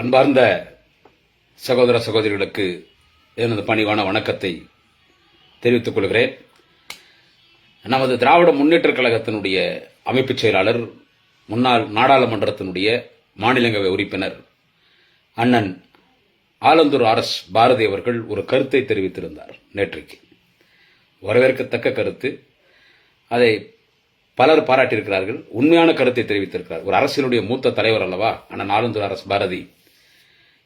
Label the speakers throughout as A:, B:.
A: அன்பார்ந்த சகோதர சகோதரிகளுக்கு எனது பணிவான வணக்கத்தை தெரிவித்துக் கொள்கிறேன். நமது திராவிட முன்னேற்றக் கழகத்தினுடைய அமைப்புச் செயலாளர் முன்னாள் நாடாளுமன்றத்தினுடைய மாநிலங்களவை உறுப்பினர் அண்ணன் ஆலந்தூர் ஆர்எஸ் பாரதி அவர்கள் ஒரு கருத்தை தெரிவித்திருந்தார் நேற்றைக்கு. வரவேற்கத்தக்க கருத்து. அதை பலர் பாராட்டியிருக்கிறார்கள். உண்மையான கருத்தை தெரிவித்திருக்கிறார். ஒரு அரசினுடைய மூத்த தலைவர் அல்லவா? அண்ணன் ஆலந்தூர் அரசு பாரதி.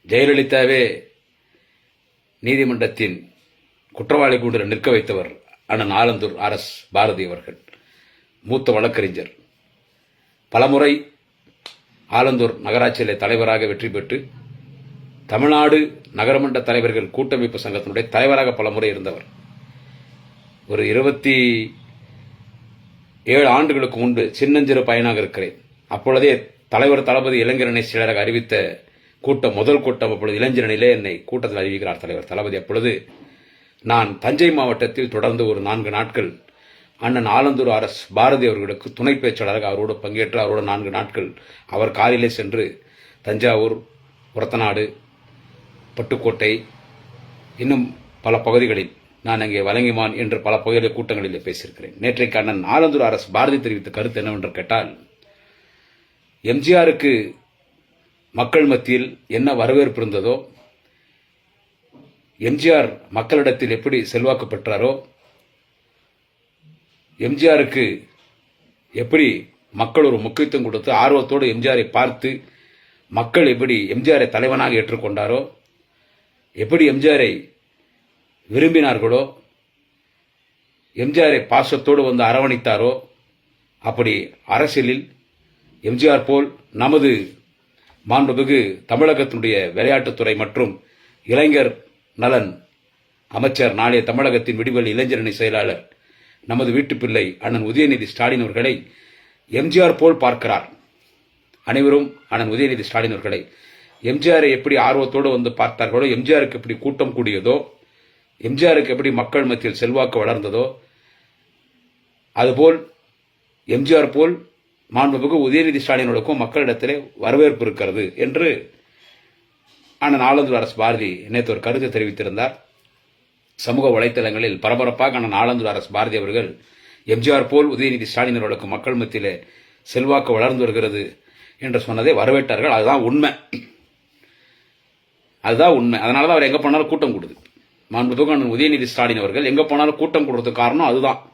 A: ஜெயலலிதாவே நீதிமன்றத்தின் குற்றவாளி கூண்டில் நிற்க வைத்தவர் அண்ணன் ஆலந்தூர் அரஸ் பாரதி அவர்கள். மூத்த வழக்கறிஞர். பலமுறை ஆலந்தூர் நகராட்சியிலே தலைவராக வெற்றி பெற்று தமிழ்நாடு நகரமன்ற தலைவர்கள் கூட்டமைப்பு சங்கத்தினுடைய தலைவராக பலமுறை இருந்தவர். ஒரு இருபத்தி ஏழு ஆண்டுகளுக்கு முன்பு சின்னஞ்சிறு பயனாக இருக்கிறேன். அப்பொழுதே தலைவர் தளபதி இளைஞரணி செயலராக அறிவித்த கூட்டம் முதல் கூட்டம் அப்பொழுது இளைஞரணியிலே என்னை கூட்டத்தில் அறிவிக்கிறார் தலைவர். தளபதி அப்பொழுது நான் தஞ்சை மாவட்டத்தில் தொடர்ந்து ஒரு நான்கு நாட்கள் அண்ணன் ஆலந்தூர் அரஸ் பாரதி அவர்களுக்கு துணை பேச்சாளராக அவரோடு பங்கேற்று அவரோட நான்கு நாட்கள் அவர் காரிலே சென்று தஞ்சாவூர் உரத்தநாடு பட்டுக்கோட்டை இன்னும் பல பகுதிகளில் நான் அங்கே வழங்கிமான் என்று பல பகுதிகளில் கூட்டங்களில் பேசியிருக்கிறேன். நேற்றைக்கு அண்ணன் ஆலந்தூர் அரசு பாரதி தெரிவித்த கருத்து என்னவென்று கேட்டால் எம்ஜிஆருக்கு மக்கள் மத்தியில் என்ன வரவேற்பு இருந்ததோ எம்ஜிஆர் மக்களிடத்தில் எப்படி செல்வாக்கு பெற்றாரோ எம்ஜிஆருக்கு எப்படி மக்கள் ஒரு முக்கியத்துவம் கொடுத்து ஆர்வத்தோடு எம்ஜிஆரை பார்த்து மக்கள் எப்படி எம்ஜிஆரை தலைவனாக ஏற்றுக்கொண்டாரோ எப்படி எம்ஜிஆரை விரும்பினார்களோ எம்ஜிஆரை பாசத்தோடு வந்து அரவணைத்தாரோ அப்படி அரசியலில் எம்ஜிஆர் போல் நமது மாண்புமிகு தமிழகத்தினுடைய விளையாட்டுத்துறை மற்றும் இளைஞர் நலன் அமைச்சர் நாளைய தமிழகத்தின் விடுவெளி இளைஞரணி செயலாளர் நமது வீட்டு பிள்ளை அண்ணன் உதயநிதி ஸ்டாலின் அவர்களை எம்ஜிஆர் போல் பார்க்கிறார். அனைவரும் அண்ணன் உதயநிதி ஸ்டாலின் அவர்களை எம்ஜிஆரை எப்படி ஆர்வத்தோடு வந்து பார்த்தார்களோ எம்ஜிஆருக்கு எப்படி கூட்டம் கூடியதோ எம்ஜிஆருக்கு எப்படி மக்கள் மத்தியில் செல்வாக்கு வளர்ந்ததோ அதுபோல் எம்ஜிஆர் போல் மாண்புமிகு உதயநிதி ஸ்டாலினுக்கும் மக்களிடத்திலே வரவேற்பு இருக்கிறது என்று அண்ணன் ஆலந்தூர் அரசு பாரதி நேற்று ஒரு கருத்து தெரிவித்திருந்தார். சமூக வலைத்தளங்களில் பரபரப்பாக அண்ணன் ஆலந்தூர் அரசு பாரதி அவர்கள் எம்ஜிஆர் போல் உதயநிதி ஸ்டாலின் அவர்களுக்கு மக்கள் மத்தியிலே செல்வாக்கு வளர்ந்து வருகிறது என்று சொன்னதை வரவேற்றார்கள். அதுதான் உண்மை. அதுதான் உண்மை. அதனால தான் அவர் எங்கே போனாலும் கூட்டம் கொடுது. மாண்புமிகு அண்ணன் உதயநிதி ஸ்டாலின் அவர்கள் எங்கே போனாலும் கூட்டம் கொடுறதுக்கு காரணம் அதுதான்.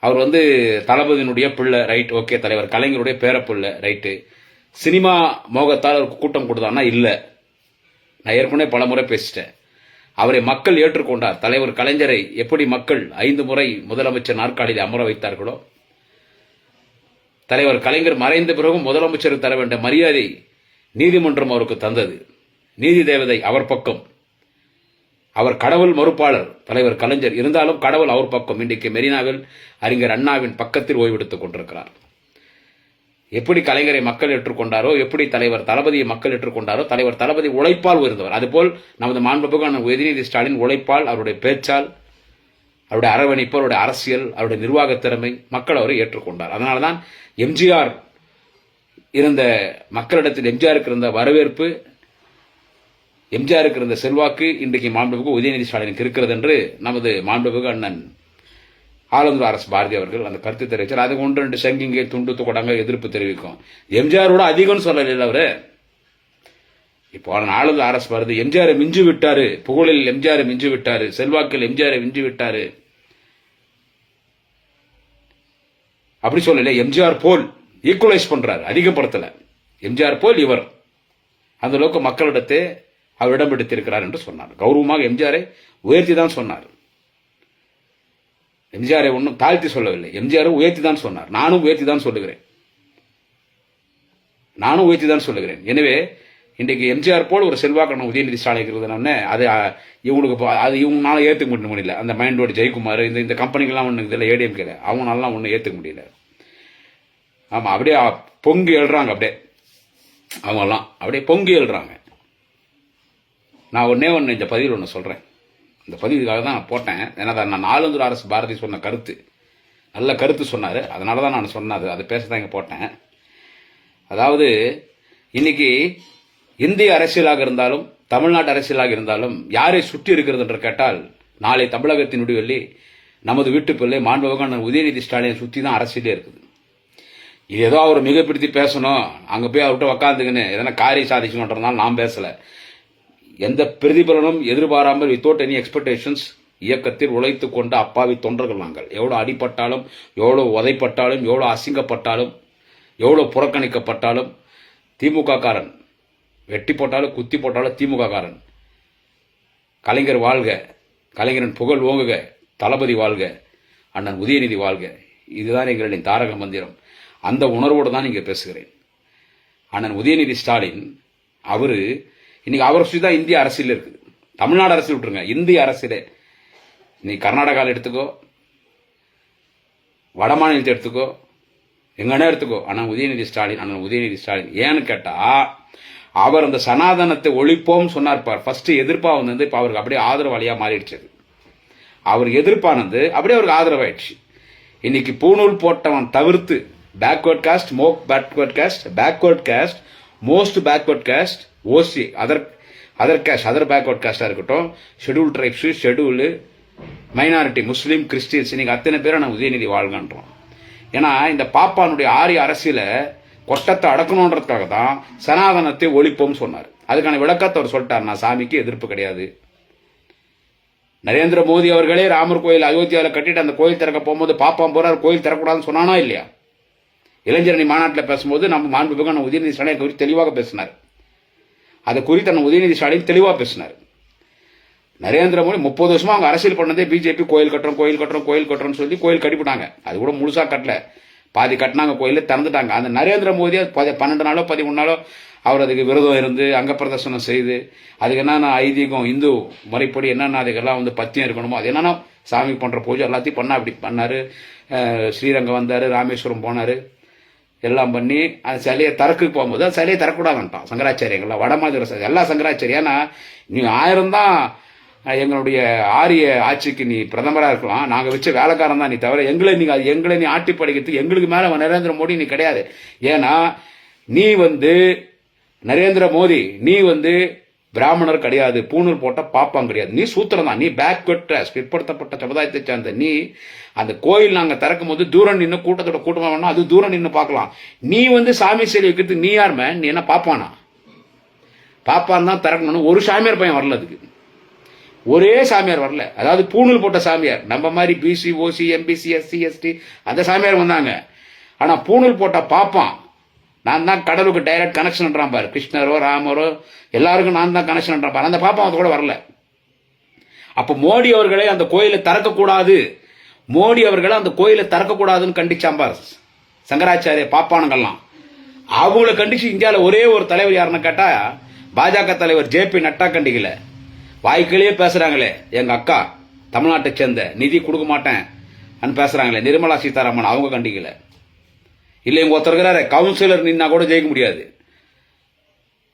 A: அவர் வந்து தளபதியினுடைய பிள்ளை ரைட் ஓகே தலைவர். கலைஞருடைய பேரப்பிள்ளை ரைட்டு சினிமா மோகத்தால் அவருக்கு கூட்டம் கொடுத்தான்னா இல்லை. நான் ஏற்கனவே பல முறை பேசிட்டேன். அவரை மக்கள் ஏற்றுக்கொண்டார். தலைவர் கலைஞரை எப்படி மக்கள் ஐந்து முறை முதலமைச்சர் நாற்காலியில் அமர வைத்தார்களோ தலைவர் கலைஞர் மறைந்த பிறகும் முதலமைச்சருக்கு தர வேண்டிய மரியாதை நீதிமன்றம் அவருக்கு தந்தது. நீதி தேவதை அவர் பக்கம். அவர் கடவுள் மறுப்பாளர். தலைவர் கலைஞர். இருந்தாலும் கடவுள் அவர் பக்கம். இன்றைக்கு மெரினாவில் அறிஞர் அண்ணாவின் பக்கத்தில் ஓய்வெடுத்துக் கொண்டிருக்கிறார். எப்படி கலைஞரை மக்கள் ஏற்றுக்கொண்டாரோ எப்படி தலைவர் தளபதியை மக்கள் ஏற்றுக்கொண்டாரோ தலைவர் தளபதி உழைப்பால் உயர்ந்தவர். அதுபோல் நமது மாண்புமிகு உதயநிதி ஸ்டாலின் உழைப்பால் அவருடைய பேச்சால் அவருடைய அரவணைப்பு அவருடைய அரசியல் அவருடைய நிர்வாக திறமை மக்கள் அவரை ஏற்றுக்கொண்டார். அதனால்தான் எம்ஜிஆர் இருந்த மக்களிடத்தில் எம்ஜிஆருக்கு இருந்த வரவேற்பு எம்ஜிஆருக்கு இருந்த செல்வாக்கு இன்றைக்கு மாண்புமிகு உதயநிதி ஸ்டாலினுக்கு இருக்கிறது என்று நமது மாண்புமிகு அண்ணன் ஆலந்தூர் அரசு பாரதி அவர்கள் அந்த கருத்து தெரிவித்தார். அதுக்கு ஒன்று ரெண்டு சங்கிங்க துண்டு கொடங்க எதிர்ப்பு தெரிவிக்கும். எம்ஜிஆரோட அதிகம்னு சொல்லல அவரு? இப்போ ஆளுநர் அரசு பாரதி எம்ஜிஆரை மிஞ்சு விட்டாரு. புகழில் எம்ஜிஆரை மிஞ்சு விட்டாரு. செல்வாக்கில் எம்ஜிஆரை மிஞ்சு விட்டாரு. அப்படி சொல்லல எம்ஜிஆர் போல் ஈக்குவலைஸ் பண்றாரு. அதிகப்படுத்தல. எம்ஜிஆர் போல் இவர். அந்த அளவுக்கு மக்களிடத்தே அவர் இடம் பிடித்திருக்கிறார் என்று சொன்னார். கௌரவமாக எம்ஜிஆரை உயர்த்தி தான் சொன்னார். எம்ஜிஆரை ஒன்றும் தாழ்த்தி சொல்லவில்லை. எம்ஜிஆரை உயர்த்தி தான் சொன்னார். நானும் உயர்த்தி தான் சொல்லுகிறேன். நானும் உயர்த்தி தான் சொல்லுகிறேன். எனவே இன்றைக்கு எம்ஜிஆர் போல் ஒரு செல்வாக்கான உதயநிதி ஸ்டாலின் இருக்கிறதுனால அது இவங்களுக்கு இப்போ அது இவங்களால ஏற்றுக்க முடிய முடியல. அந்த மைண்டோட ஜெயக்குமார் இந்த இந்த கம்பெனிகள்லாம் ஒன்று இதில் ஏடிஎம்கேல அவங்களாலாம் ஒன்றும் ஏற்றுக்க முடியல. ஆமாம் அப்படியே பொங்கு எழுறாங்க அப்படியே. அவங்கெல்லாம் அப்படியே பொங்கு எழுறாங்க. நான் ஒன்னே ஒன்று இந்த பதிவில் ஒன்று சொல்கிறேன் இந்த பதிவுக்காக தான் நான் போட்டேன். ஏன்னா நான் நாலந்தூர் அரசு பாரதி சொன்ன கருத்து. நல்ல கருத்து சொன்னார். அதனால தான் நான் சொன்னது. அதை பேச தான் இங்கே போட்டேன். அதாவது இன்னைக்கு இந்திய அரசியலாக இருந்தாலும் தமிழ்நாட்டு அரசியலாக இருந்தாலும் யாரை சுற்றி இருக்கிறது என்று கேட்டால் நாளை தமிழகத்தின் முடிவெள்ளி நமது வீட்டு பிள்ளை மாண்புமிகு உதயநிதி ஸ்டாலினை சுற்றி தான் அரசியலே இருக்குது. இது ஏதோ அவர் மிகப்படுத்தி பேசணும். அங்கே போய் அவர்கிட்ட உக்காந்துக்கின்னு எதனா காரியம் சாதிச்சுன்றதுனால நான் பேசலை. எந்த பிரதிபலனும் எதிர்பாராமல் வித்தவுட் எனி எக்ஸ்பெக்டேஷன்ஸ் இயக்கத்தில் உழைத்து கொண்ட அப்பாவி தொண்டர்கள் நாங்கள். எவ்வளோ அடிபட்டாலும் எவ்வளோ உதைப்பட்டாலும் எவ்வளோ அசிங்கப்பட்டாலும் எவ்வளோ புறக்கணிக்கப்பட்டாலும் திமுக காரன். வெட்டி போட்டாலும் குத்தி போட்டாலும் திமுக காரன். கலைஞர் வாழ்க கலைஞரின் புகழ் ஓங்குக தளபதி வாழ்க அண்ணன் உதயநிதி வாழ்க. இதுதான் எங்களின் தாரக மந்திரம். அந்த உணர்வோடு தான் இங்கே பேசுகிறேன். அண்ணன் உதயநிதி ஸ்டாலின் அவர் இன்னைக்கு அவரை சுற்றி தான் இந்திய அரசியல் இருக்குது. தமிழ்நாடு அரசியல் விட்டுருங்க. இந்திய அரசியலே. இன்னைக்கு கர்நாடகாவில் எடுத்துக்கோ. வட மாநிலத்தை எடுத்துக்கோ. எங்கன்னா எடுத்துக்கோ. ஆனால் உதயநிதி ஸ்டாலின் அண்ணன் உதயநிதி ஸ்டாலின் ஏன்னு கேட்டால் அவர் அந்த சனாதனத்தை ஒழிப்போம் சொன்னார் பார். ஃபர்ஸ்ட் எதிர்ப்பாக வந்து இப்போ அவருக்கு அப்படியே ஆதரவாளியாக மாறிடுச்சு அவர் எதிர்ப்பானது அப்படியே அவருக்கு ஆதரவாயிடுச்சு. இன்னைக்கு பூநூல் போட்டவன் தவிர்த்து backward caste mock backward caste backward caste most backward caste OC other other caste other backward காஸ்டா இருக்கட்டும் schedule tribes schedule minority Muslim Christians நீங்கள் அத்தனை பேரை நான் உதயநிதி வாழ்கன்றோம். ஏன்னா இந்த பாப்பானுடைய ஆரிய அரசியல கொட்டத்தை அடக்கணுன்றதுக்காக தான் சனாதனத்தை ஒழிப்போம்னு சொன்னார். அதுக்கான விளக்கத்தை அவர் சொல்லிட்டார். நான் சாமிக்கு எதிர்ப்பு கிடையாது. நரேந்திர மோடி அவர்களே ராமர் கோயில் அயோத்தியாவில் கட்டிட்டு அந்த கோயில் திறக்க போகும்போது பாப்பாம் போறார் கோயில் திறக்கூடாதுன்னு சொன்னானா இல்லையா? இளைஞரணி மாநாட்டில் பேசும்போது நம்ம மாண்புமிகு உதயநிதி ஸ்டாலின் குறித்து தெளிவாக பேசினார். அதை குறித்து அண்ணன் உதயநிதி ஸ்டாலின் தெளிவாக பேசினார். நரேந்திர மோடி முப்பது வருஷமாக அவங்க அரசியல் பண்ணதே பிஜேபி கோயில் கட்டுறோம் கோயில் கட்டுறோம் கோயில் கட்டுறோம்னு சொல்லி கோயில் கட்டிவிட்டாங்க அது கூட முழுசா கட்டல. பாதி கட்டினாங்க கோயிலே திறந்துட்டாங்க. அந்த நரேந்திர மோடி பதி- பன்னெண்டு நாளோ பதிமூணு நாளோ அவர் அதுக்கு விரதம் இருந்து அங்க பிரதர்சனம் செய்து அதுக்கு என்னென்ன ஐதீகம் இந்து முறைப்படி என்னென்ன அதுக்கெல்லாம் வந்து பத்தியம் இருக்கணுமோ அது என்னென்ன சாமி பண்ணுற பூஜை எல்லாத்தையும் பண்ணால் அப்படி பண்ணார். ஸ்ரீரங்கம் வந்தார் ராமேஸ்வரம் போனார். எல்லாம் பண்ணி அந்த சிலையை தரக்குக்கு போகும்போது அந்த சிலையை தரக்கூடாதுன்ட்டான் சங்கராச்சாரியங்கள்லாம் வடமாதிர எல்லா சங்கராச்சாரியானா நீ ஆயிரம் தான் எங்களுடைய ஆரிய ஆட்சிக்கு நீ பிரதமராக இருக்கலாம். நாங்கள் வச்ச வேலைக்காரன் தான் நீ தவிர எங்களை நீ அது எங்களை நீ ஆட்டி படிக்கிறதுக்கு எங்களுக்கு மேலே நரேந்திர மோடி நீ கிடையாது. ஏன்னா நீ வந்து நரேந்திர மோடி நீ வந்து பிராமணர் கிடையாது பூணூல் போட்ட பாப்பாம் கிடையாது. நீ சூத்திரம் தான். நீ பேக்வர்ட் கிளாஸ் பிற்படுத்தப்பட்ட சமுதாயத்தை சேர்ந்த நீ அந்த கோயில் நாங்க திறக்கும் போது தூரம் நின்று கூட்டத்தோட கூட்டமா வேணா அது தூரம் நின்று பார்க்கலாம். நீ வந்து சாமி சிலை வைக்கிறதுக்கு நீ யார் மேன் நீ என்ன பாப்பானா? பாப்பான் தான் திறக்கணும்னு ஒரு சாமியார் பையன் வரல அதுக்கு. ஒரே சாமியார் வரல. அதாவது பூணூல் போட்ட சாமியார். நம்ம மாதிரி BC OC MBC SC ST அந்த சாமியார் வந்தாங்க. ஆனா பூணூல் போட்ட பாப்பான் நான் தான் கடலுக்கு டைரக்ட் கனெக்ஷன்ன்றான் பாரு. கிருஷ்ணரோ ராமரோ எல்லாருக்கும் நான் தான் கனெக்ஷன் பாரு. அந்த பாப்பா அது கூட வரல. அப்ப மோடி அவர்களே அந்த கோயிலை திறக்கக்கூடாது. மோடி அவர்களை அந்த கோயிலை திறக்கக்கூடாதுன்னு கண்டிச்சாம்பார் சங்கராச்சாரிய பாப்பானுங்கள்லாம். அவங்கள கண்டிச்சு இந்தியாவில் ஒரே ஒரு தலைவர் யாருன்னு கேட்டா பாஜக தலைவர் ஜே பி நட்டா கண்டிக்கல. வாய்க்கிலேயே பேசுறாங்களே எங்க அக்கா தமிழ்நாட்டை சேர்ந்த நிதி கொடுக்க மாட்டேன் பேசுறாங்களே நிர்மலா சீதாராமன் அவங்க கண்டிக்கல. இல்லை இங்கே ஒருத்தர் இருக்கிறாரு கவுன்சிலர் நின்னா கூட ஜெயிக்க முடியாது.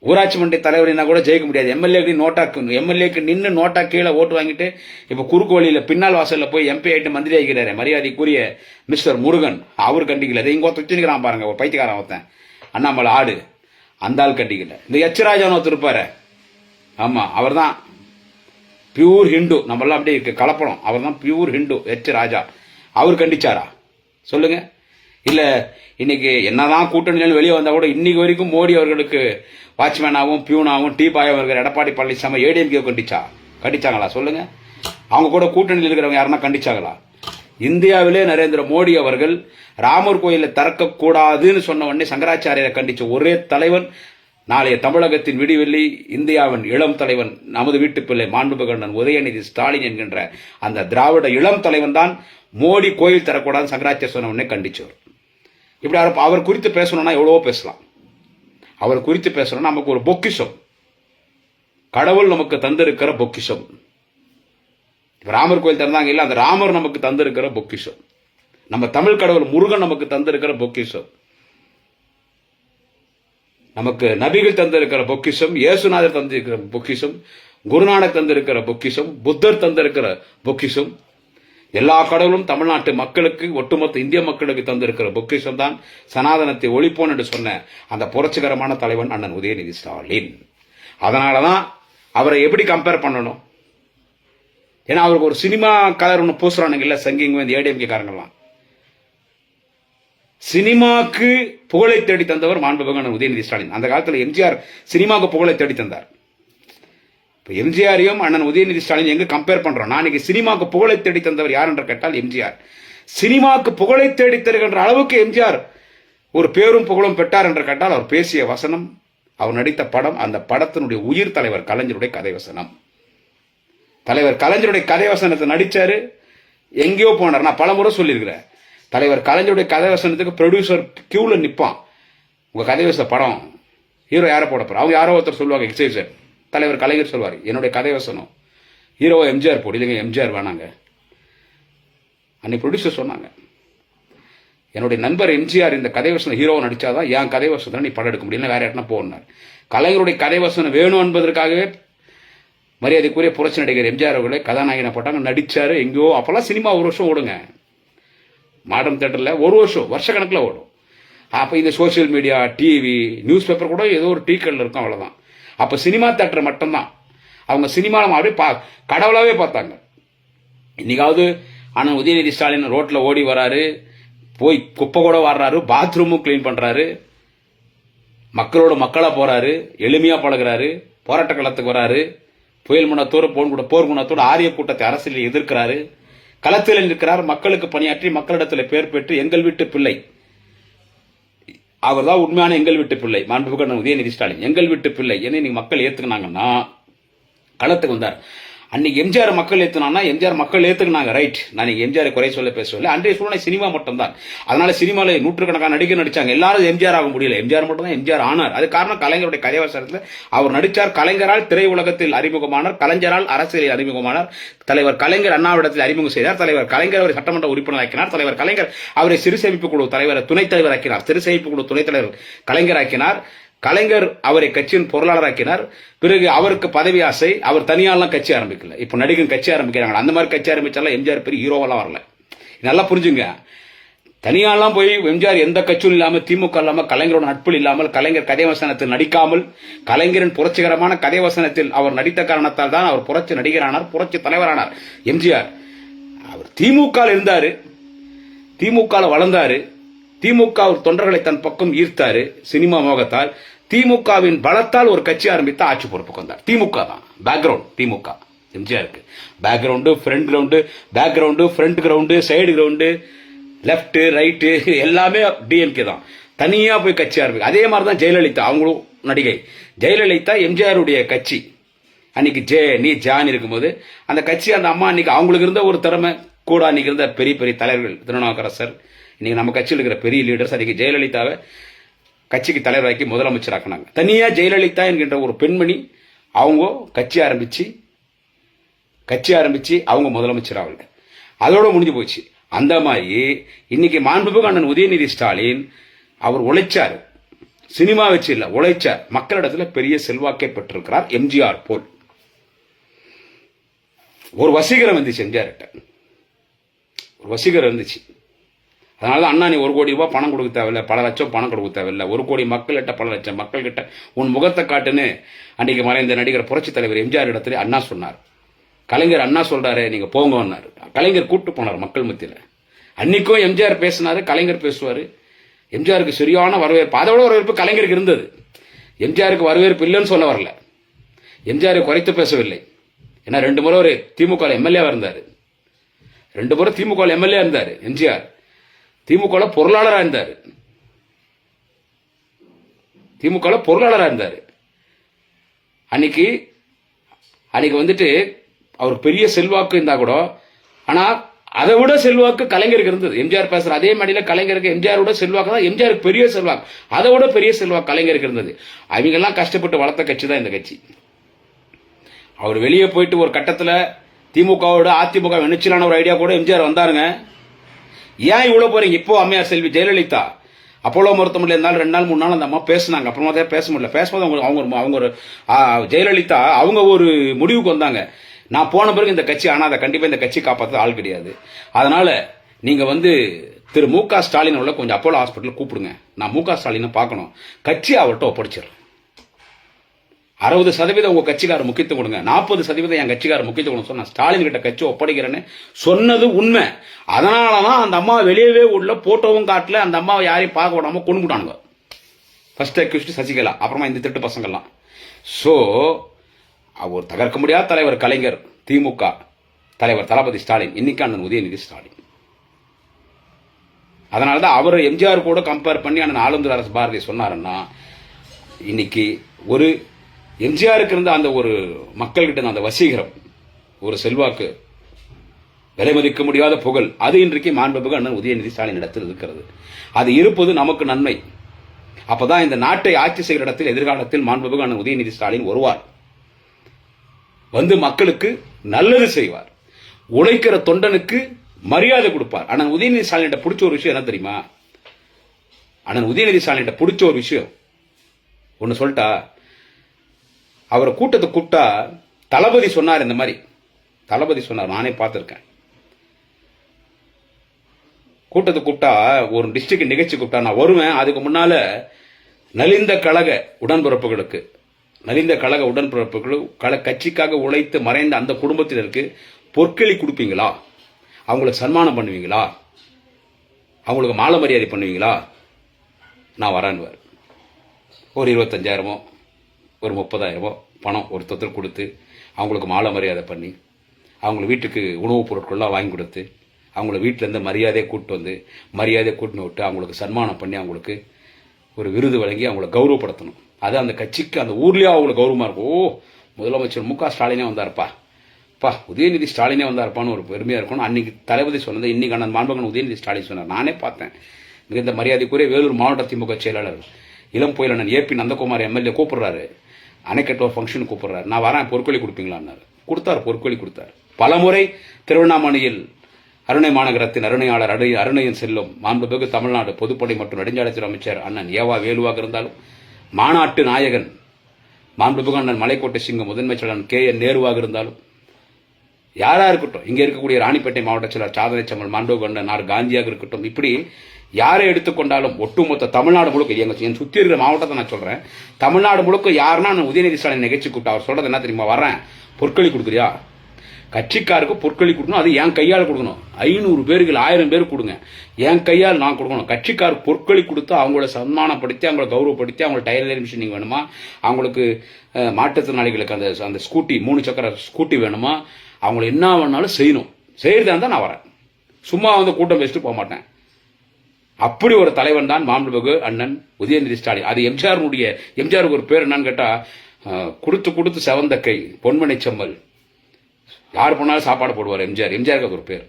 A: ஊராட்சி மன்ற தலைவர் நின்னா கூட ஜெயிக்க முடியாது. எம்எல்ஏக்கு நோட்டாக்கு எம்எல்ஏக்கு நின்று நோட்டா கீழே ஓட்டு வாங்கிட்டு இப்போ குறுக்கு வழியில் பின்னால் வாசலில் போய் எம்பி ஆகிட்டு மந்திரி ஆகிக்கிறாரு மரியாதைக்குரிய மிஸ்டர் முருகன் அவர் கண்டிக்கல. இதை இங்கே ஒருத்தர் வச்சிருக்கிறான் பாருங்க ஒரு பைத்தியக்காரன் ஒருத்தன். அண்ணாமலை ஆடு. அந்த ஆள் கண்டிக்கல. இந்த எச் ராஜான்னு ஒருத்தர் இருப்பாரு. அவர் தான் பியூர் ஹிந்து நம்மளாம் அப்படியே இருக்கு கலப்படம். அவர் தான் பியூர் ஹிந்து எச் ராஜா. அவர் கண்டிச்சாரா? சொல்லுங்கள் இல்லை இன்னைக்கு என்னதான் கூட்டணியில் வெளியே வந்தால் கூட இன்னைக்கு வரைக்கும் மோடி அவர்களுக்கு வாட்ச்மேனாகவும் பியூனாவும் டீ பாயம் இருக்கிற எடப்பாடி பழனிசாமி ஏடிஎம்கே கண்டிச்சா கண்டிச்சாங்களா? சொல்லுங்க. அவங்க கூட கூட்டணியில் இருக்கிறவங்க யாருன்னா கண்டிச்சாங்களா? இந்தியாவிலே நரேந்திர மோடி அவர்கள் ராமர் கோயிலை திறக்கக்கூடாதுன்னு சொன்ன உடனே சங்கராச்சாரியரை கண்டிச்ச ஒரே தலைவன் நாளைய தமிழகத்தின் விடிவெள்ளி இந்தியாவின் இளம் தலைவன் நமது வீட்டு பிள்ளை மாண்புகண்ணன் உதயநிதி ஸ்டாலின் என்கின்ற அந்த திராவிட இளம் தலைவன் தான் மோடி கோயில் தரக்கூடாது சங்கராச்சாரிய சொன்ன உடனே கண்டிச்சவர். இப்படி அவர் அவர் குறித்து பேசணும்னா எவ்வளவோ பேசலாம். அவர் குறித்து பேசணும்னா நமக்கு ஒரு பொக்கிஷம். கடவுள் நமக்கு தந்திருக்கிற பொக்கிஷம். ராமர் கோயில் திறந்தாங்க இல்லை அந்த ராமர் நமக்கு தந்திருக்கிற பொக்கிஷம். நம்ம தமிழ் கடவுள் முருகன் நமக்கு தந்திருக்கிற பொக்கிஷம். நமக்கு நபிகள் தந்திருக்கிற பொக்கிஷம் இயேசுநாதர் தந்திருக்கிற பொக்கிஷம் குருநானக் தந்திருக்கிற பொக்கிஷம் புத்தர் தந்திருக்கிற பொக்கிஷம். எல்லா கடவுளும் தமிழ்நாட்டு மக்களுக்கு ஒட்டுமொத்த இந்திய மக்களுக்கு தந்திருக்கிற பொக்கிஷம் தான் சனாதனத்தை ஒழிப்போன் என்று சொன்ன அந்த புரட்சிகரமான தலைவன் அண்ணன் உதயநிதி ஸ்டாலின். அதனால தான் அவரை எப்படி கம்பேர் பண்ணணும்? ஏன்னா அவருக்கு ஒரு சினிமா கலர் ஒன்று பூசுறானுங்கல்ல சங்கிங் வந்து ஏடிஎம்கே காரங்கெல்லாம் சினிமாக்கு புகழை தேடி தந்தவர் மாண்புமிகு அண்ணன் உதயநிதி ஸ்டாலின். அந்த காலத்தில் எம்ஜிஆர் சினிமாவுக்கு புகழை தேடி தந்தார். இப்போ எம்ஜிஆரையும் அண்ணன் உதயநிதி ஸ்டாலின் எங்கே கம்பேர் பண்ணுறோம் நான் இன்னைக்கு சினிமாவுக்கு புகழை தேடி தந்தவர் யார் என்று கேட்டால் எம்ஜிஆர். சினிமாவுக்கு புகழை தேடி தருகின்ற அளவுக்கு எம்ஜிஆர் ஒரு பேரும் புகழும் பெற்றார் என்று கேட்டால் அவர் பேசிய வசனம் அவர் நடித்த படம் அந்த படத்தினுடைய உயிர் தலைவர் கலைஞருடைய கதை வசனம். தலைவர் கலைஞருடைய கதை வசனத்தை நடித்தார் எங்கேயோ போனார். நான் பலமுறை சொல்லியிருக்கிறேன். தலைவர் கலைஞருடைய கதை வசனத்துக்கு ப்ரொடியூசர் க்யூவில் நிற்பான் உங்கள் கதை வச படம். ஹீரோ யாரை போட போகிறோம் அவங்க யாரோ ஒருத்தர் சொல்லுவாங்க எக்ஸைசர் தலைவர் கலைஞர் சொல்வார் என்னுடைய கதை வசனம் ஹீரோ எம்ஜிஆர் போடு இல்லைங்க எம்ஜிஆர் வேணாங்க. அன்னைக்கு ப்ரொடியூசர் சொன்னாங்க என்னுடைய நண்பர் எம்ஜிஆர் இந்த கதை வசனம் ஹீரோவை நடித்தாதான் என் கதை வசனத்தை நீ படம் எடுக்க முடியல வேற யாருன்னா போனார் கலைஞருடைய கதை வசனம் வேணும் என்பதற்காகவே மரியாதைக்குரிய புரட்சி நடிகர் எம்ஜிஆர் அவர்களே கதாநாயகனை போட்டாங்க நடித்தார் எங்கேயோ அப்போல்லாம் சினிமா ஒரு வருஷம் ஓடுங்க. மாடர்ன் தேட்டரில் ஒரு வருஷம் வருஷ கணக்கில் ஓடும். அப்போ இந்த social media TV news paper கூட ஏதோ ஒரு டீக்கல்ல இருக்கும் அவ்வளோதான் அப்போ சினிமா தேட்டர் மட்டும்தான். அவங்க சினிமாவில் அப்படியே பா கடவுளாகவே பார்த்தாங்க. இன்னைக்காவது ஆனால் உதயநிதி ஸ்டாலின் ரோட்டில் ஓடி வராரு போய் குப்பை கூட வர்றாரு பாத்ரூமும் க்ளீன் பண்ணுறாரு மக்களோட மக்களாக போகிறாரு எளிமையாக பழகுறாரு போராட்ட களத்துக்கு வராரு புயல் முனத்தோடு போன் கூட போர் முனத்தோடு ஆரிய கூட்டத்தை அரசியலில் எதிர்க்கிறாரு களத்தில் நிற்கிறார் மக்களுக்கு பணியாற்றி மக்களிடத்தில் பேர் பெற்று எங்கள் வீட்டு பிள்ளை. அவர் தான் உண்மையான எங்கள் வீட்டு பிள்ளை. மாண்புமிகு உதயநிதி ஸ்டாலின். எங்கள் வீட்டு பிள்ளை. என்ன இன்னைக்கு மக்கள் ஏற்றுக்கினாங்கன்னா களத்துக்கு வந்தார். அன்னைக்கு எம்ஜிஆர் மக்கள் ஏத்துனானா எம்ஜிஆர் மக்கள் ஏத்துக்கினாங்க ரைட் நான் இன்னைக்கு எம்ஜிஆர் குறை சொல்ல பேசவில்லை. அன்றைய சூழ்நிலை சினிமா மட்டும்தான். அதனால சினிமாவில் நூற்றுக்கணக்கான நடிகர் நடிச்சாங்க. எல்லாரும் எம்ஜிஆர் ஆக முடியல. எம்ஜிஆர் மட்டும் தான் எம்ஜிஆர் ஆனார். அது காரணம் கலைஞருடைய கதைவசனத்தில் அவர் நடித்தார் கலைஞரால் திரையுலகத்தில் அறிமுகமானார். கலைஞரால் அரசியலில் அறிமுகமானார். தலைவர் கலைஞர் அண்ணாவிடத்தில் அறிமுகம் செய்தார். தலைவர் கலைஞர் அவரை சட்டமன்ற உறுப்பினர் ஆக்கினார். தலைவர் கலைஞர் அவரை சிறு சேமிப்பு குழு தலைவர் துணைத் தலைவர் ஆக்கினார். சிறு சேமிப்பு குழு துணைத் தலைவர் கலைஞர் ஆக்கினார். கலைஞர் அவரை கட்சியின் பொருளாளராக்கினார். பிறகு அவருக்கு பதவி ஆசை அவர் தனியாலாம் கட்சி ஆரம்பிக்கல. இப்போ நடிகன் கட்சி ஆரம்பிக்கிறாங்க. அந்த மாதிரி கட்சி ஆரம்பிச்சாலும் எம்ஜிஆர் பெரிய ஹீரோவெல்லாம் வரல. நல்லா புரிஞ்சுங்க. தனியாலாம் போய் எம்ஜிஆர் எந்த கட்சியும் இல்லாமல் திமுக இல்லாமல் கலைஞரோட நட்புள் இல்லாமல் கலைஞர் கதைவசனத்தில் நடிக்காமல் கலைஞரின் புரட்சிகரமான கதைவசனத்தில் அவர் நடித்த காரணத்தால் தான் அவர் புரட்சி நடிகரானார் புரட்சி தலைவரானார். எம்ஜிஆர் அவர் திமுக இருந்தார். திமுக வளர்ந்தாரு. திமுக ஒரு தொண்டர்களை தன் பக்கம் ஈர்த்தாரு சினிமா மோகத்தால். திமுகவின் பலத்தால் ஒரு கட்சி ஆரம்பித்து ஆட்சி பொறுப்புக்கு வந்தார் திமுக தான். பேக்ரவுண்ட் திமுக. எம்ஜிஆருக்கு. Background front ground background front ground side ground left right எல்லாமே டிஎம்கே தான். தனியாக போய் கட்சி ஆரம்பிக்கும் அதே மாதிரி தான் ஜெயலலிதா. அவங்களும் நடிகை. ஜெயலலிதா எம்ஜிஆருடைய கட்சி. அன்னைக்கு ஜே நீ ஜான் இருக்கும்போது அந்த கட்சி அந்த அம்மா அன்னைக்கு அவங்களுக்கு இருந்த ஒரு திறமை கூட அன்னைக்கு இருந்த பெரிய பெரிய தலைவர்கள் திருநாவுக்கரசர் இன்னைக்கு நம்ம கட்சியில் இருக்கிற பெரிய லீடர்ஸ் அன்றைக்கி ஜெயலலிதாவை கட்சிக்கு தலைவராக்கி முதலமைச்சராக்குனாங்க. தனியாக ஜெயலலிதா என்கின்ற ஒரு பெண்மணி அவங்க கட்சி ஆரம்பித்து கட்சி ஆரம்பித்து அவங்க முதலமைச்சர் ஆகல. அதோட முடிஞ்சு போச்சு. அந்த மாதிரி இன்னைக்கு மாண்புமிகு அண்ணன் உதயநிதி ஸ்டாலின் அவர் உழைச்சார். சினிமா வச்சு இல்லை உழைச்சார். மக்களிடத்துல பெரிய செல்வாக்கை பெற்றிருக்கிறார் எம்ஜிஆர் போல். ஒரு வசீகரம் வந்துச்சு எம்ஜிஆர்கிட்ட. ஒரு வசீகரம் இருந்துச்சு. அதனால தான் அண்ணா நீ ஒரு கோடி ரூபாய் பணம் கொடுக்க தேவையில்ல. பல லட்சம் பணம் கொடுக்க தேவையில்ல. ஒரு கோடி மக்கள்கிட்ட பல லட்சம் மக்கள்கிட்ட உன் முகத்தை காட்டுன்னு அன்றைக்கு மறைந்த நடிகர் புரட்சி தலைவர் எம்ஜிஆர் இடத்துல அண்ணா சொன்னார். கலைஞர் அண்ணா சொல்கிறாரு நீங்கள் போங்கன்னாரு. கலைஞர் கூட்டு போனார் மக்கள் மத்தியில். அன்னைக்கும் எம்ஜிஆர் பேசினார் கலைஞர் பேசுவார். எம்ஜிஆருக்கு சரியான வரவேற்பு அதோட வரவேற்பு கலைஞருக்கு இருந்தது. எம்ஜிஆருக்கு வரவேற்பு இல்லைன்னு சொல்ல வரல. எம்ஜிஆரை குறைத்து பேசவில்லை. ஏன்னா ரெண்டு முறை ஒரு திமுக எம்எல்ஏவாக இருந்தார். ரெண்டு முறை திமுக எம்எல்ஏ இருந்தார் எம்ஜிஆர். திமுக பொருளாளராக இருந்தார். திமுக பொருளாளராக இருந்தார். அன்னைக்கு அன்னைக்கு வந்துட்டு அவர் பெரிய செல்வாக்கு இருந்தா கூட ஆனால் அதை விட செல்வாக்கு கலைஞருக்கு இருந்தது. எம்ஜிஆர் பேசுற அதே மாதிரியில் கலைஞருக்கு எம்ஜிஆர் விட செல்வாக்கு தான் எம்ஜிஆருக்கு பெரிய செல்வாக்கு. அதை விட பெரிய செல்வாக்கு கலைஞருக்கு இருந்தது. அவங்க எல்லாம் கஷ்டப்பட்டு வளர்த்த கட்சி தான் இந்த கட்சி. அவர் வெளியே போயிட்டு ஒரு கட்டத்தில் திமுகவோட அதிமுக இணைச்சலான ஒரு ஐடியா கூட எம்ஜிஆர் வந்தாருங்க. ஏன் இவ்வளோ போறீங்க இப்போ அம்மையார் செல்வி ஜெயலலிதா? அப்போலோ மருத்துவமனையில் இருந்தாலும் ரெண்டு நாள் மூணு நாள் அந்த அம்மா பேசினாங்க. அப்புறமா தான் பேச முடியல. பேசும்போது அவங்க அவங்க ஒரு- அவங்க ஒரு ஜெயலலிதா அவங்க ஒரு முடிவுக்கு வந்தாங்க. நான் போன பிறகு இந்த கட்சி ஆனால் அதை கண்டிப்பாக இந்த கட்சி காப்பாற்ற ஆள் கிடையாது. அதனால நீங்கள் வந்து திரு மு க ஸ்டாலின் உள்ள கொஞ்சம் அப்போலோ ஹாஸ்பிட்டல் கூப்பிடுங்க. நான் மு க ஸ்டாலினை பார்க்கணும். கட்சி அவர்கிட்ட ஒப்படைச்சிடுறேன். அறுபது சதவீதம் உங்க கட்சிக்கார முக்கியத்துவம் கொடுங்க. நாற்பது சதவீதம் என் கட்சிக்கார முக்கியத்துவம் கொடுங்க ஸ்டாலின் கிட்ட கட்சி ஒப்படைக்கிறேன்னு சொன்னது உண்மை. அதனாலதான் அந்த அம்மா வெளியவே உள்ள போட்டோவும் காட்டல அந்த அம்மாவை யாரையும் பார்க்க விடாம கொண்டு விட்டானுங்க ஃபர்ஸ்ட் அக்யூஸ்ட் சசிகலா அப்புறமா இந்த திட்டு பசங்கள்லாம். ஸோ அவர் தகர்க்க முடியாத தலைவர் கலைஞர் திமுக தலைவர் தளபதி ஸ்டாலின். இன்னைக்கு அண்ணன் உதயநிதி ஸ்டாலின். அதனால தான் அவர் எம்ஜிஆர் கூட கம்பேர் பண்ணி அண்ணன் ஆளுந்தர் அரசு பாரதி சொன்னாருன்னா இன்னைக்கு ஒரு எம்ஜிஆருக்கு இருந்த அந்த ஒரு மக்கள்கிட்ட அந்த வசீகரம் ஒரு செல்வாக்கு விலை மதிக்க முடியாத புகழ் அது இன்றைக்கு மாண்புமிகு அண்ணன் உதயநிதி ஸ்டாலின் இடத்தில் இருக்கிறது. அது இருப்பது நமக்கு நன்மை. அப்பதான் இந்த நாட்டை ஆட்சி செய்கிற இடத்தில் எதிர்காலத்தில் மாண்புமிகு அண்ணன் உதயநிதி ஸ்டாலின் வருவார். வந்து மக்களுக்கு நல்லது செய்வார். உழைக்கிற தொண்டனுக்கு மரியாதை கொடுப்பார். ஆனால் உதயநிதி ஸ்டாலின் பிடிச்ச ஒரு விஷயம் என்ன தெரியுமா? ஆனால் உதயநிதி ஸ்டாலின் பிடிச்ச ஒரு விஷயம். ஒன்று சொல்லிட்டா அவரை கூட்டத்தை கூப்பிட்டா தளபதி சொன்னார் இந்த மாதிரி. தளபதி சொன்னார் நானே பார்த்துருக்கேன். கூட்டத்தை கூப்பிட்டா ஒரு டிஸ்ட்ரிக்ட் நிகழ்ச்சி கூப்பிட்டா நான் வருவேன். அதுக்கு முன்னால நலிந்த கழக உடன்பிறப்புகளுக்கு நலிந்த கழக உடன்பிறப்புகள் கல கட்சிக்காக உழைத்து மறைந்த அந்த குடும்பத்தினருக்கு பொற்களி கொடுப்பீங்களா? அவங்களுக்கு சன்மானம் பண்ணுவீங்களா? அவங்களுக்கு மாலை மரியாதை பண்ணுவீங்களா? நான் வரேன்னுவார். ஒரு இருபத்தஞ்சாயிரமோ ஒரு முப்பதாயிரரூபா பணம் ஒருத்தர் கொடுத்து அவங்களுக்கு மாலை மரியாதை பண்ணி அவங்க வீட்டுக்கு உணவுப் பொருட்கள்லாம் வாங்கி கொடுத்து அவங்கள வீட்டிலேருந்து மரியாதையை கூப்பிட்டு வந்து மரியாதையை கூட்டின்னு விட்டு அவங்களுக்கு சன்மானம் பண்ணி அவங்களுக்கு ஒரு விருது வழங்கி அவங்கள கௌரவப்படுத்தணும். அது அந்த கட்சிக்கு அந்த ஊர்லேயே அவங்களுக்கு கௌரவமாக இருக்கும். ஓ முதலமைச்சர் மு க ஸ்டாலினே வந்தார்ப்பா. பா உதயநிதி ஸ்டாலினே வந்தார்ப்பான்னு ஒரு பெருமையாக இருக்கணும் அன்னைக்கு தளபதி சொன்னது இன்னைக்கு அண்ணன் மாண்பகன் உதயநிதி ஸ்டாலின் சொன்னார். நானே பார்த்தேன். மிகுந்த மரியாதைக்குரிய வேலூர் மாவட்ட திமுக செயலாளர் இளம் புயல் அண்ணன் ஏபி நந்தகுமார் எம்எல்ஏ கூப்பிடுறாரு. அணைக்கட்டு ஃபங்க்ஷன் கூப்பிடுறாரு. நான் வரேன் பொற்கொழி கொடுப்பீங்களான்னாரு. கொடுத்தார் பொற்கொழி கொடுத்தார். பலமுறை திருவண்ணாமலையில் அருணை மாநகரத்தின் அருணையாளர் அருணை அருணையன் செல்லும் மாண்புமிகு தமிழ்நாடு பொதுப்படை மற்றும் நெடுஞ்சாலைத்துறை அமைச்சர் அண்ணன் ஏவா வேலுவாக இருந்தாலும் மாநாட்டு நாயகன் மாண்புமிகு அண்ணன் மலைக்கோட்டை சிங்கம் முதன்மை செயலாளர் கே என் நேருவாக இருந்தாலும் யாராக இருக்கட்டும் இங்கே இருக்கக்கூடிய ராணிப்பேட்டை மாவட்ட செயலர் சாதனை செம்மல் மாண்புமிகு அண்ணன் ஆர் காந்தியாக இருக்கட்டும் இப்படி யாரை எடுத்துக்கொண்டாலும் ஒட்டுமொத்த தமிழ்நாடு முழுக்க எங்க என் சுற்றி இருக்கிற மாவட்டத்தை நான் சொல்கிறேன் தமிழ்நாடு முழுக்க யாருன்னா நான் உதயநிதி ஸ்டாலின் நிகழ்ச்சி கூப்பிட்டு அவர் சொல்கிறது என்ன தெரியுமா? வரேன் பொற்களி கொடுக்குறியா? கட்சிக்காருக்கு பொற்களி கொடுக்கணும் அது என் கையால் கொடுக்கணும். ஐநூறு பேருக்கு ஆயிரம் பேருக்கு கொடுங்க. என் கையால் நான் கொடுக்கணும். கட்சிக்கார் பொற்களி கொடுத்து அவங்கள சன்மானப்படுத்தி அவங்கள கௌரவப்படுத்தி அவங்கள டைலர் மிஷினிங் வேணுமா? அவங்களுக்கு மாற்றுத்திறனாளிகளுக்கு அந்த அந்த ஸ்கூட்டி மூணு சக்கர ஸ்கூட்டி வேணுமா? அவங்கள என்ன வேணாலும் செய்யணும். செய்யறதா இருந்தால் நான் வரேன். சும்மா வந்து கூட்டம் பேசிட்டு போக மாட்டேன். அப்படி ஒரு தலைவன் தான் மாண்புமிகு அண்ணன் உதயநிதி ஸ்டாலின். அது எம்ஜிஆருடைய எம்ஜிஆருக்கு ஒரு பேர் என்னன்னு கேட்டால் கொடுத்து கொடுத்து செவந்த கை பொன்மனை செம்மல். யார் போனாலும் சாப்பாடு போடுவார் எம்ஜிஆர். எம்ஜிஆருக்கு அது ஒரு பேர்.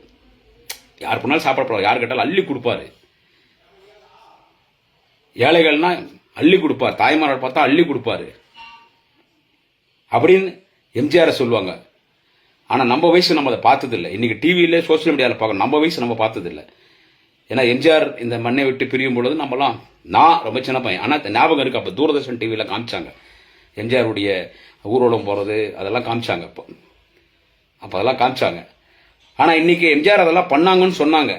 A: யார் போனாலும் சாப்பாடு போடுவார். யார் கேட்டாலும் அள்ளி கொடுப்பாரு. ஏழைகள்னா அள்ளி கொடுப்பார். தாய்மார்கள் பார்த்தா அள்ளி கொடுப்பாரு. அப்படின்னு எம்ஜிஆரை சொல்லுவாங்க. ஆனால் நம்ம வயசு நம்ம அதை பார்த்ததில்லை. இன்னைக்கு டிவியில் சோஷியல் மீடியாவில் பார்க்கணும். நம்ம வயசு நம்ம பார்த்ததில்லை. ஏன்னா எம்ஜிஆர் இந்த மண்ணை விட்டு பிரியும் பொழுது நம்மலாம் நான் ரொம்ப சின்ன பையன். ஆனால் ஞாபகம் இருக்கு. அப்போ தூரதர்ஷன் டிவியில் காமிச்சாங்க. எம்ஜிஆருடைய ஊர்வலம் போகிறது அதெல்லாம் காமிச்சாங்க. அப்போ அப்போ அதெல்லாம் காமிச்சாங்க. ஆனால் இன்றைக்கி எம்ஜிஆர் அதெல்லாம் பண்ணாங்கன்னு சொன்னாங்க.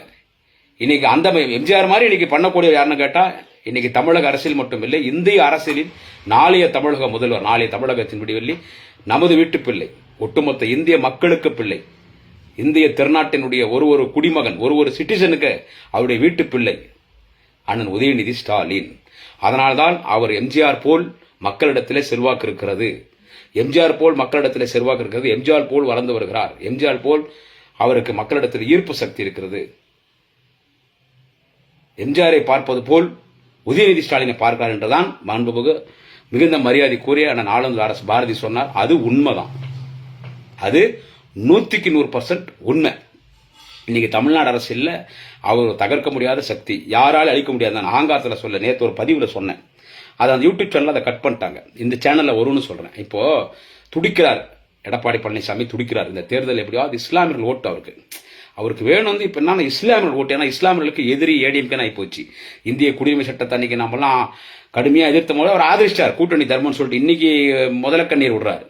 A: இன்றைக்கி அந்த எம்ஜிஆர் மாதிரி இன்றைக்கி பண்ணக்கூடிய யாருன்னு கேட்டால் இன்றைக்கி தமிழக அரசியல் மட்டும் இல்லை இந்திய அரசியலில் நாளைய தமிழக முதல்வர் நாளைய தமிழகத்தின் விடிவெள்ளி நமது வீட்டு பிள்ளை ஒட்டுமொத்த இந்திய மக்களுக்கு பிள்ளை இந்திய திருநாட்டினுடைய ஒரு ஒரு குடிமகன் ஒரு ஒரு சிட்டிசனுக்கு அவருடைய வீட்டு பிள்ளை அண்ணன் உதயநிதி ஸ்டாலின். அதனால்தான் அவர் எம்ஜிஆர் போல் மக்களிடத்திலே செல்வாக்கு இருக்கிறது. எம்ஜிஆர் போல் மக்களிடத்தில் செல்வாக்கு இருக்கிறது. எம்ஜிஆர் போல் வளர்ந்து வருகிறார். எம்ஜிஆர் போல் அவருக்கு மக்களிடத்தில் ஈர்ப்பு சக்தி இருக்கிறது. எம்ஜிஆரை பார்ப்பது போல் உதயநிதி ஸ்டாலினை பார்க்கிறார் என்றுதான் மாண்புமிகு மிகுந்த மரியாதைக்குரிய அண்ணன் ஆளுநர் அரசு பாரதி சொன்னார். அது உண்மைதான். அது நூற்றிக்கு நூறு பர்சன்ட் உண்மை. இன்னைக்கு தமிழ்நாடு அரசியலில் அவர் தகர்க்க முடியாத சக்தி. யாராலும் அழிக்க முடியாது. நான் ஆங்காத்தில் சொல்ல நேற்று ஒரு பதிவில் சொன்னேன். அதை அந்த யூடியூப் சேனலில் அதை கட் பண்ணிட்டாங்க. இந்த சேனலில் வரும்னு சொல்கிறேன் இப்போது துடிக்கிறார். எடப்பாடி பழனிசாமி துடிக்கிறார். இந்த தேர்தல் எப்படியாவது இஸ்லாமியர்கள் ஓட்டு அவருக்கு. அவருக்கு வேணும் வந்து இப்போ என்ன இஸ்லாமியர்கள் ஓட்டு. ஏன்னா இஸ்லாமியர்களுக்கு எதிரி ஏடிஎம்கேன்னு ஆகி போச்சு இந்திய குடியுரிமை சட்டத்தை அன்னைக்கு நம்மலாம் கடுமையாக எதிர்த்த போது அவர் ஆதரிச்சிட்டார். கூட்டணி தர்மம்னு சொல்லிட்டு இன்னைக்கு முதல கண்ணீர் விடுறாரு.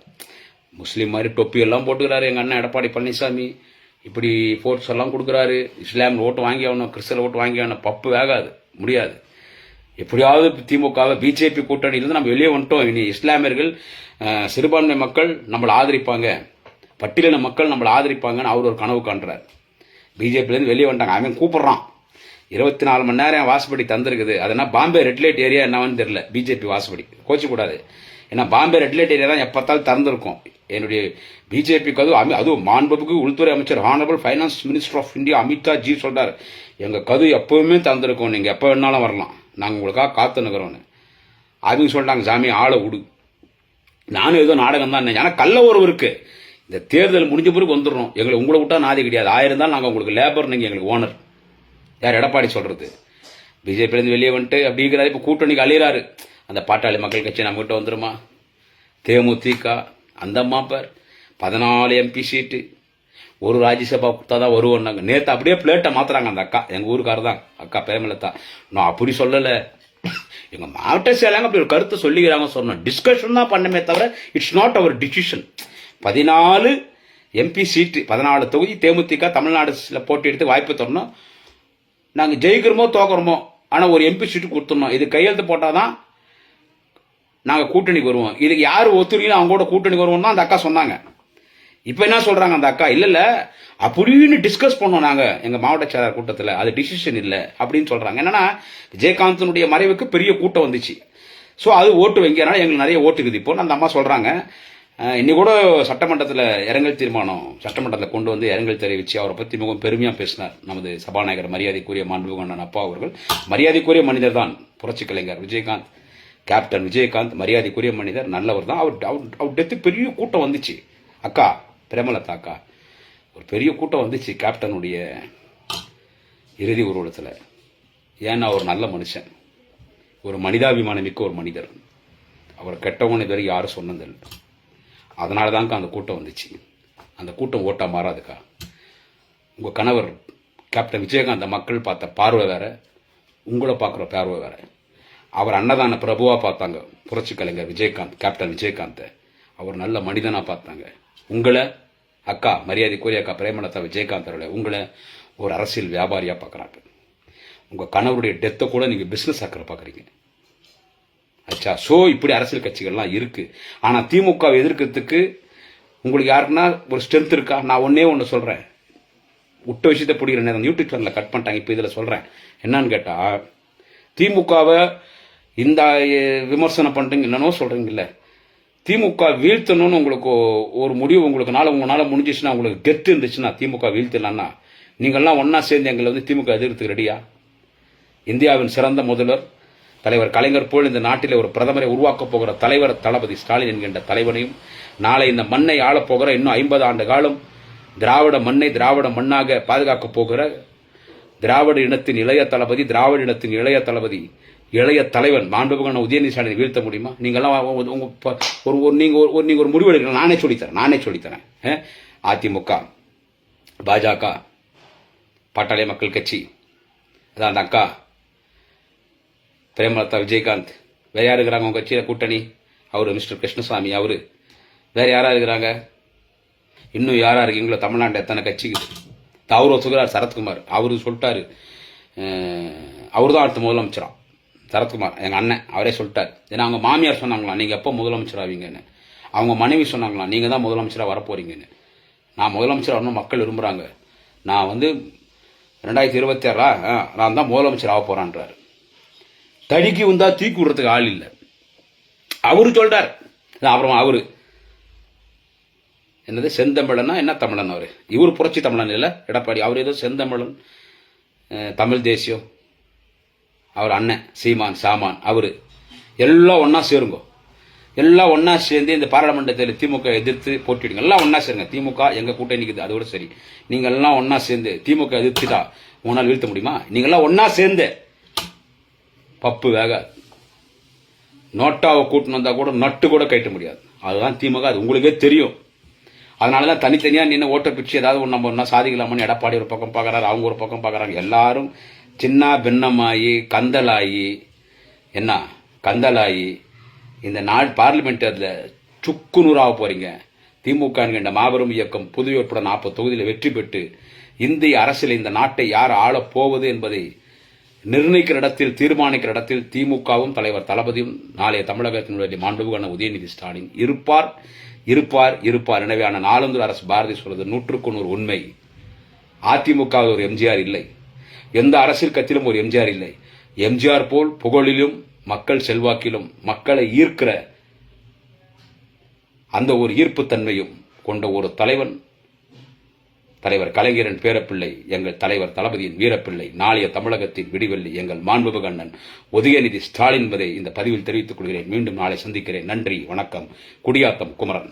A: முஸ்லீம் மாதிரி டொப்பியெல்லாம் போட்டுக்கிறாரு. எங்கள் அண்ணன் எடப்பாடி பழனிசாமி. இப்படி ஃபோர்ஸ் எல்லாம் கொடுக்குறாரு. இஸ்லாம் ஓட்டு வாங்கி ஆகணும் கிறிஸ்தவ ஓட்டு வாங்கி ஆகணும். பப்பு வேகாது முடியாது. எப்படியாவது திமுகவை பிஜேபி கூட்டணியிலிருந்து நம்ம வெளியே வந்துட்டோம். இனி இஸ்லாமியர்கள் சிறுபான்மை மக்கள் நம்மளை ஆதரிப்பாங்க. பட்டியலின மக்கள் நம்மளை ஆதரிப்பாங்கன்னு அவர் ஒரு கனவு காண்றார். பிஜேபிலேருந்து வெளியே வந்துட்டாங்க. அவன் கூப்பிட்றான். இருபத்தி நாலு மணி நேரம் வாசுபடி தந்திருக்குது. அதனால் பாம்பே ரெட் லைட் ஏரியா என்னவன்னு தெரியல. பிஜேபி வாசுபடி கோச்சிக்கூடாது. ஏன்னா பாம்பே ரெட் லைட் ஏரியா தான் எப்பத்தாலும் திறந்திருக்கும். என்னுடைய பிஜேபிக்கு அதுவும் அமி- அதுவும் மாண்புக்கு உள்துறை அமைச்சர் honourable finance minister of India Amit Shah ji சொல்கிறார் எங்கள் கது எப்போவுமே திறந்துருக்கோம். நீங்கள் எப்போ வேணாலும் வரலாம். நாங்கள் உங்களுக்காக காத்து நிற்கிறோன்னு அவங்க சொல்லிட்டாங்க சாமி ஆளை விடு நானும் ஏதோ நாடகம் தான் ஏன்னா கள்ள உறவு இருக்குது இந்த தேர்தல் முடிஞ்ச பிறகு வந்துடுறோம். எங்களை உங்களை விட்டால் நாதி கிடையாது. ஆயிரம் தான் நாங்கள் உங்களுக்கு லேபர் நீங்கள் எங்களுக்கு ஓனர் யார் எடப்பாடி சொல்கிறது பிஜேபியிலேருந்து வெளியே வந்துட்டு அப்படிங்கிறத இப்போ கூட்டணிக்கு அழியிறாரு அந்த பாட்டாளி மக்கள் கட்சி நம்மகிட்ட வந்துருமா? தேமுதிக அந்த அம்மா பதினாலு எம்பி சீட்டு. ஒரு ராஜ்யசபா கொடுத்தா தான் வருவோம்னாங்க. நேற்று அப்படியே பிளேட்டை மாத்துறாங்க அந்த அக்கா. எங்கள் ஊருக்காரர் தான் அக்கா பிரேமலதா நான் அப்படி சொல்லலை. எங்கள் மாவட்ட செயலாங்க அப்படி ஒரு கருத்தை சொல்லிக்கிறாங்க சொன்னோம். டிஸ்கஷன் தான் பண்ணமே தவிர இட்ஸ் நாட் அவர் டிசிஷன் பதினாலு எம்பி சீட்டு பதினாலு தொகுதி தேமுதிக தமிழ்நாடுல போட்டி எடுத்து வாய்ப்பு தரணும். நாங்கள் ஜெயிக்கிறோமோ தோக்குறோமோ ஆனால் ஒரு எம்பி சீட்டு கொடுத்துடணும். இது கையெழுத்து போட்டால் தான் நாங்கள் கூட்டணிக்கு வருவோம். இதுக்கு யார் ஒத்துறீங்களோ அவங்க கூட கூட்டணிக்கு வருவோம் தான் அந்த அக்கா சொன்னாங்க. இப்போ என்ன சொல்கிறாங்க அந்த அக்கா? இல்லை இல்லை அப்படின்னு டிஸ்கஸ் பண்ணோம் நாங்கள் எங்கள் மாவட்ட செயலாளர் கூட்டத்தில். அது டிசிஷன் இல்லை அப்படின்னு சொல்கிறாங்க என்னன்னா விஜயகாந்தனுடைய மறைவுக்கு பெரிய கூட்டம் வந்துச்சு. ஸோ அது ஓட்டு வங்கியனால எங்களுக்கு நிறைய ஓட்டுக்குது இப்போ அந்த அம்மா சொல்கிறாங்க இன்னைக்கு கூட சட்டமன்றத்தில் இரங்கல் தீர்மானம் சட்டமன்றத்தில் கொண்டு வந்து இரங்கல் தெரிவித்து அவரை பற்றி மிகவும் பெருமையாக பேசினார் நமது சபாநாயகர் மரியாதைக்குரிய மாண்புகண்ணன் அப்பா அவர்கள். மரியாதைக்குரிய மனிதர் தான் புரட்சி கலைஞர் விஜயகாந்த். கேப்டன் விஜயகாந்த் மரியாதைக்குரிய மனிதர் நல்லவர் தான். அவர் அவர் அவர் டெத்து பெரிய கூட்டம் வந்துச்சு. அக்கா பிரேமலதா அக்கா ஒரு பெரிய கூட்டம் வந்துச்சு கேப்டனுடைய இறுதி ஊர்வலத்தில். ஏன்னா ஒரு நல்ல மனுஷன். ஒரு மனிதாபிமானம் மிக்க ஒரு மனிதர். அவர் கெட்டவன் இது வரைக்கும் யாரும் சொன்னதில்லை. அதனால தான்க்கா அந்த கூட்டம் வந்துச்சு. அந்த கூட்டம் ஓட்டா மாறாதுக்கா. உங்கள் கணவர் கேப்டன் விஜயகாந்த் மக்கள் பார்த்த பார்வை வேற உங்களை பார்க்குற பார்வை வேற. அவர் அன்னதான பிரபுவாக பார்த்தாங்க. புரட்சி கலைஞர் விஜயகாந்த் கேப்டன் விஜயகாந்தை. அவர் நல்ல மனிதனாக பார்த்தாங்க. உங்களை அக்கா மரியாதைக்குரிய அக்கா பிரேமலதா விஜயகாந்த் அவர்களை உங்களை ஒரு அரசியல் வியாபாரியாக பார்க்குறாங்க. உங்கள் கணவருடைய டெத்தை கூட நீங்கள் பிஸ்னஸ் ஆக்கிற பார்க்குறீங்க. அச்சா ஸோ இப்படி அரசியல் கட்சிகள்லாம் இருக்குது ஆனால் திமுகவை எதிர்க்கிறதுக்கு உங்களுக்கு யாருன்னா ஒரு ஸ்ட்ரென்த் இருக்கா? நான் ஒன்றே ஒன்று சொல்கிறேன் விட்ட விஷயத்தை பிடிக்கிற நேரம் யூடியூப் சேனலில் கட் பண்ணிட்டாங்க இப்போ இதில் சொல்கிறேன் என்னன்னு கேட்டால் திமுகவை இந்த விமர்சனம் பண்ணுறீங்க என்னன்னோ சொல்கிறீங்கல்ல திமுக வீழ்த்தணும்னு உங்களுக்கு ஒரு முடிவு உங்களுக்கு நாள் உங்களால் முடிஞ்சிச்சுன்னா உங்களுக்கு கெத்து இருந்துச்சுன்னா திமுக வீழ்த்தலான்னா நீங்கள்லாம் ஒன்றா சேர்ந்து எங்களை வந்து திமுக எதிர்த்துக்கு ரெடியா? இந்தியாவின் சிறந்த முதல்வர் தலைவர் கலைஞர் போல் இந்த நாட்டில் ஒரு பிரதமரை உருவாக்கப் போகிற தலைவர் தளபதி ஸ்டாலின் என்கின்ற தலைவனையும் நாளை இந்த மண்ணை ஆளப் போகிற இன்னும் ஐம்பது ஆண்டு காலம் திராவிட மண்ணை திராவிட மண்ணாக பாதுகாக்கப் போகிற திராவிட இனத்தின் இளைய தளபதி திராவிட இனத்தின் இளைய தளபதி இளைய தலைவன் மாண்புமகன் உதயநிதி ஸ்டாலினை வீழ்த்த முடியுமா? நீங்கள்லாம் உங்கள் ஒரு ஒரு நீங்கள் ஒரு நீங்கள் ஒரு முடிவு எடுக்கலாம் நானே சொல்லித்தரேன். நானே சொல்லித்தரேன். அதிமுக பாஜக பாட்டாளி மக்கள் கட்சி அதான் அந்த அக்கா பிரேமலதா விஜயகாந்த் வேற யார் இருக்கிறாங்க உங்கள் கட்சியில்? கூட்டணி. அவர் மிஸ்டர் கிருஷ்ணசாமி அவர். வேற யாராக இருக்கிறாங்க? இன்னும் யாராக இருக்கீங்களோ தமிழ்நாட்டில் எத்தனை கட்சிக்கு அவரு ஒத்துக்கிறார் சரத்குமார். அவரு சொல்லிட்டாரு. அவர் தான் அடுத்த முதலமைச்சராம் சரத்குமார் எங்கள் அண்ணன் அவரே சொல்லிட்டார். ஏன்னா அவங்க மாமியார் சொன்னாங்களாம் நீங்கள் எப்போ முதலமைச்சர் ஆவீங்கன்னு? அவங்க மனைவி சொன்னாங்களாம் நீங்கள் தான் முதலமைச்சராக வரப்போறீங்கன்னு. நான் முதலமைச்சர் வரணும் மக்கள் விரும்புகிறாங்க நான் வந்து ரெண்டாயிரத்தி இருபத்தி ஆறா நான் தான் முதலமைச்சர் ஆக போகிறான்றார் தடிக்கு வந்தால் தூக்கி விடுறதுக்கு ஆள் இல்லை. அவரு சொல்கிறார் அப்புறம் அவர். என்னது செந்தமிழனா என்ன தமிழன் அவர்? இவர் புரட்சி தமிழன் இல்லை எடப்பாடி. அவர் ஏதோ செந்தமிழன் தமிழ் தேசியம் அவர் அண்ணன் சீமான் சாமான் அவர். எல்லாம் ஒன்றா சேருங்க. எல்லாம் ஒன்றா சேர்ந்து இந்த பாராளுமன்றத்தில் திமுக எதிர்த்து போட்டிடுங்க எல்லாம் ஒன்றா சேருங்க. திமுக எங்கள் கூட்டணி நிற்குது அதோட சரி. நீங்கள் எல்லாம் ஒன்றா சேர்ந்து திமுக எதிர்த்துட்டா உங்களால் வீழ்த்த முடியுமா? நீங்கள்லாம் ஒன்றா சேர்ந்து. பப்பு வேகாது நோட்டாவை கூட்டின்னு வந்தால் கூட நட்டு கூட கட்ட முடியாது. அதுதான் திமுக அது உங்களுக்கே தெரியும். அதனால தான் தனித்தனியாக நின்று ஓட்ட பிச்சு ஏதாவது ஒன்று நம்ம ஒன்றா சாதிக்கலாமான்னு எடப்பாடி ஒரு பக்கம் பார்க்குறாரு அவங்க ஒரு பக்கம் பார்க்குறாங்க எல்லாரும் சின்ன பின்னமாயி கந்தலாயி என்ன? கந்தலாயி இந்த நாள் பார்லிமெண்ட் அதில் சுக்கு நூறாக போறீங்க. திமுக என்கின்ற மாபெரும் இயக்கம் புதுவை உட்பட நாற்பது தொகுதியில் வெற்றி பெற்று இந்திய அரசியல் இந்த நாட்டை யார் ஆளப் போவது என்பதை நிர்ணயிக்கிற இடத்தில் தீர்மானிக்கிற இடத்தில் திமுகவும் தலைவர் தளபதியும் நாளைய தமிழகத்தினுடைய மாண்புகான உதயநிதி ஸ்டாலின் இருப்பார். இருப்பார் இருப்பார். எனவே ஆன நாளந்தூர் அரசு பாரதி சொல்வது நூற்றுக்கு நூறு உண்மை. அதிமுக ஒரு எம்ஜிஆர் இல்லை. எந்த அரசியல் கட்சியிலும் ஒரு எம்ஜிஆர் இல்லை. எம்ஜிஆர் போல் புகழிலும் மக்கள் செல்வாக்கிலும் மக்களை ஈர்க்கிற அந்த ஒரு ஈர்ப்புத்தன்மையும் கொண்ட ஒரு தலைவன் தலைவர் கலைஞரின் பேரப்பிள்ளை எங்கள் தலைவர் தளபதியின் வீரப்பிள்ளை நாளைய தமிழகத்தின் விடிவெள்ளி எங்கள் மாண்புமிகு அண்ணன் உதயநிதி ஸ்டாலின் வரை இந்த பதிவில் தெரிவித்துக் கொள்கிறேன். மீண்டும் நாளை சந்திக்கிறேன். நன்றி வணக்கம். குடியாத்தம் குமரன்.